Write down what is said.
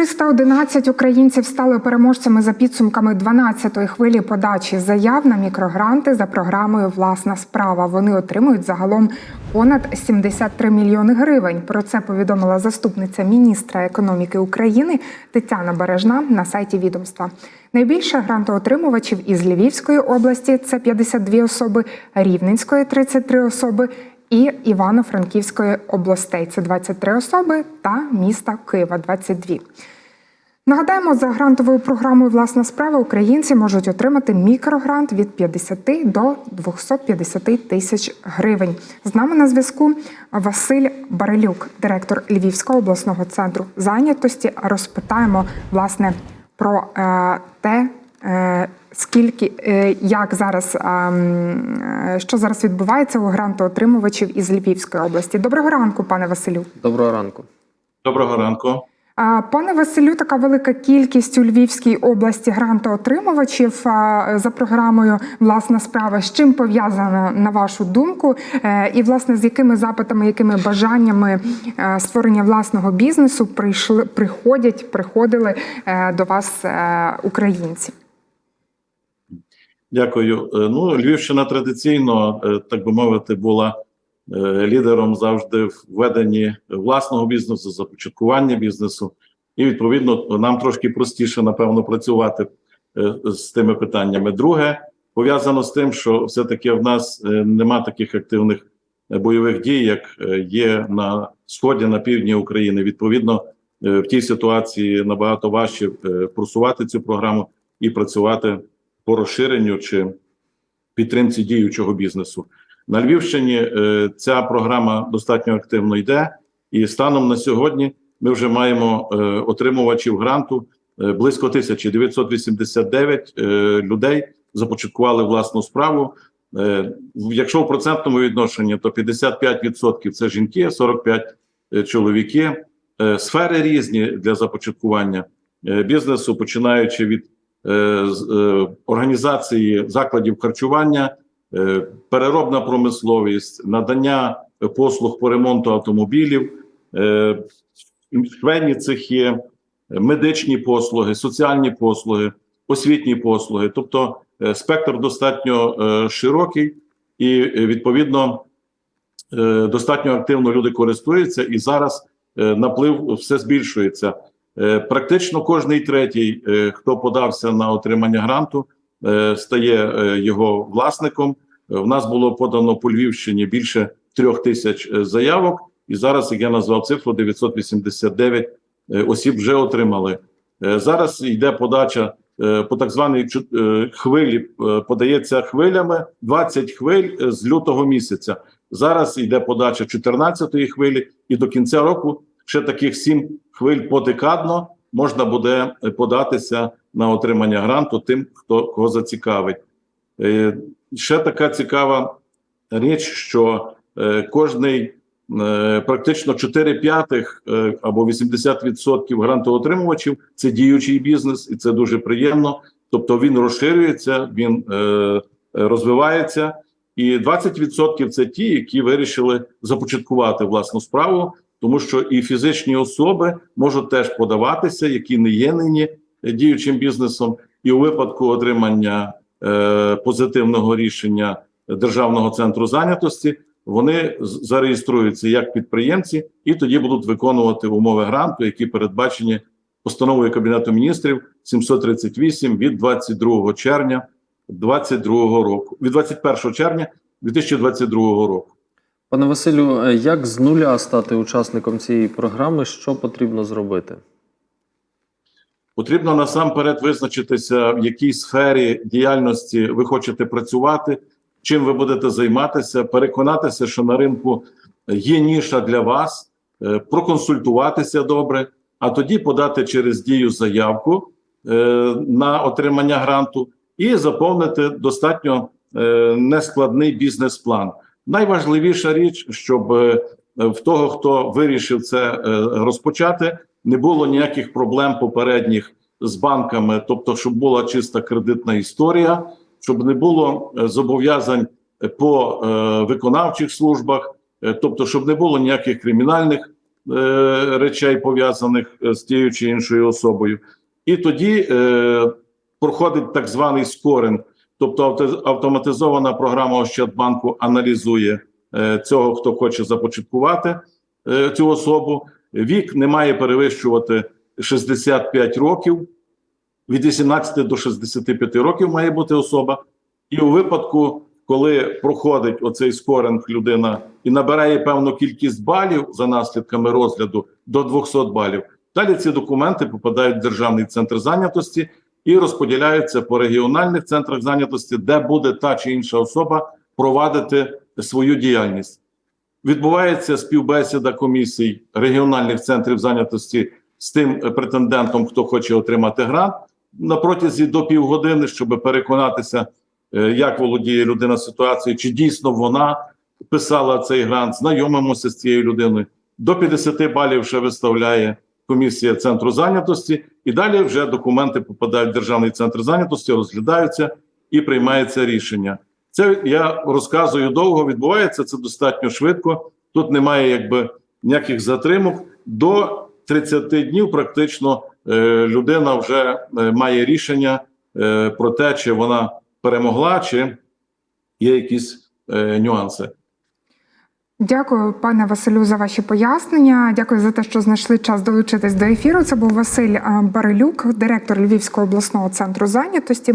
311 українців стали переможцями за підсумками 12-ї хвилі подачі заяв на мікрогранти за програмою Власна справа. Вони отримують загалом понад 73 мільйони гривень. Про це повідомила заступниця міністра економіки України Тетяна Бережна на сайті відомства. Найбільше грантоотримувачів із Львівської області це 52 особи, Рівненської 33 особи і Івано-Франківської областей це 23 особи та міста Києва 22. Нагадаємо, за грантовою програмою Власна справа українці можуть отримати мікрогрант від 50 до 250 тисяч гривень. З нами на зв'язку Василь Барелюк, директор Львівського обласного центру зайнятості. Розпитаємо власне про е, те, скільки е, як зараз е, е, що зараз відбувається у грантоотримувачів із Львівської області. Доброго ранку, пане Василю. Доброго ранку. Доброго ранку. Пане Василю, така велика кількість у Львівській області грантоотримувачів за програмою Власна справа. З чим пов'язана на вашу думку? Е, І власне з якими запитами, якими бажаннями е, створення власного бізнесу прийшли, приходять, приходили е, до вас е, українці? Дякую. Е, Ну, Львівщина традиційно, е, так би мовити, була е, лідером завжди в веденні власного бізнесу, започаткування бізнесу. І відповідно нам трошки простіше, напевно, працювати з тими питаннями. Друге, пов'язано з тим, що все-таки в нас нема таких активних бойових дій, як є на сході, на півдні України. Відповідно, в тій ситуації набагато важче просувати цю програму і працювати по розширенню чи підтримці діючого бізнесу. На Львівщині е, ця програма достатньо активно йде, і станом на сьогодні ми вже маємо е, отримувачів гранту е, близько 1989 е, людей започаткували власну справу. Якщо в процентному відношенні, то 55% це жінки, 45% е, чоловіки. Сфери різні для започаткування бізнесу, починаючи від організації закладів харчування, е, переробна промисловість, надання е, послуг по ремонту автомобілів, е, швейні цехи, е, медичні послуги, соціальні послуги, освітні послуги. Тобто е, спектр достатньо е, широкий, і е, відповідно е, достатньо активно люди користуються, і зараз е, наплив все збільшується. Е, Практично кожний третій, е, хто подався на отримання гранту, е, стає його власником. В нас було подано по Львівщині більше трьох тисяч заявок, і зараз, як я назвав цифру, 989 е, осіб вже отримали. Зараз йде подача по так званій хвилі, подається хвилями 20 хвиль з лютого місяця. Зараз йде подача 14-ї хвилі, і до кінця року ще таких 7 хвиль подекадно можна буде е, податися на отримання гранту тим, хто кого зацікавить. Е, Ще така цікава річ, що е, кожний практично 4 п'ятих або 80% грантоотримувачів це діючий бізнес, і це дуже приємно. Тобто він розширюється, він розвивається, і 20% це ті, які вирішили започаткувати власну справу, тому що і фізичні особи можуть теж подаватися, які не є нині діючим бізнесом, і у випадку отримання е, позитивного рішення державного центру зайнятості вони зареєструються як підприємці, і тоді будуть виконувати умови гранту, які передбачені постановою Кабінету міністрів 738 від 22 червня 2022 року, від 21 червня 2022 року. Пане Василю, е, як з нуля стати учасником цієї програми? Що потрібно зробити? Потрібно насамперед визначитися, в якій сфері діяльності ви хочете працювати, чим ви будете займатися, переконатися, що на ринку є ніша для вас, е, проконсультуватися добре, а тоді подати через дію заявку е, на отримання гранту і заповнити достатньо нескладний бізнес-план. Найважливіша річ, щоб е, в того, хто вирішив це е, розпочати, не було ніяких проблем попередніх з банками, тобто, щоб була чиста кредитна історія, щоб не було е, зобов'язань по виконавчих службах, тобто, щоб не було ніяких кримінальних речей, пов'язаних з тією чи іншою особою. І тоді проходить так званий скоринг, тобто автоматизована програма Ощадбанку аналізує е, цього, хто хоче започаткувати е, цю особу. Вік не має перевищувати 65 років. Від 18 до 65 років має бути особа. І у випадку, коли проходить оцей скоринг людина і набирає певну кількість балів за наслідками розгляду до 200 балів, далі ці документи попадають в Державний центр зайнятості і розподіляються по регіональних центрах зайнятості, де буде та чи інша особа провадити свою діяльність. Відбувається співбесіда комісій регіональних центрів зайнятості з тим претендентом, хто хоче отримати грант на протязі до півгодини, щоб переконатися, е, як володіє людина ситуацією, чи дійсно вона писала цей грант, знайомимося з цією людиною. До 50 балів ще виставляє комісія центру зайнятості, і далі вже документи попадають в державний центр зайнятості, розглядаються і приймається рішення. Це я розказую довго. Відбувається це достатньо швидко. Тут немає якби ніяких затримок. До 30 днів практично е, людина вже е, має рішення е, про те, чи вона перемогла, чи є якісь нюанси. Дякую, пане Василю, за ваші пояснення. Дякую за те, що знайшли час долучитись до ефіру. Це був Василь е, Барилюк, директор Львівського обласного центру зайнятості.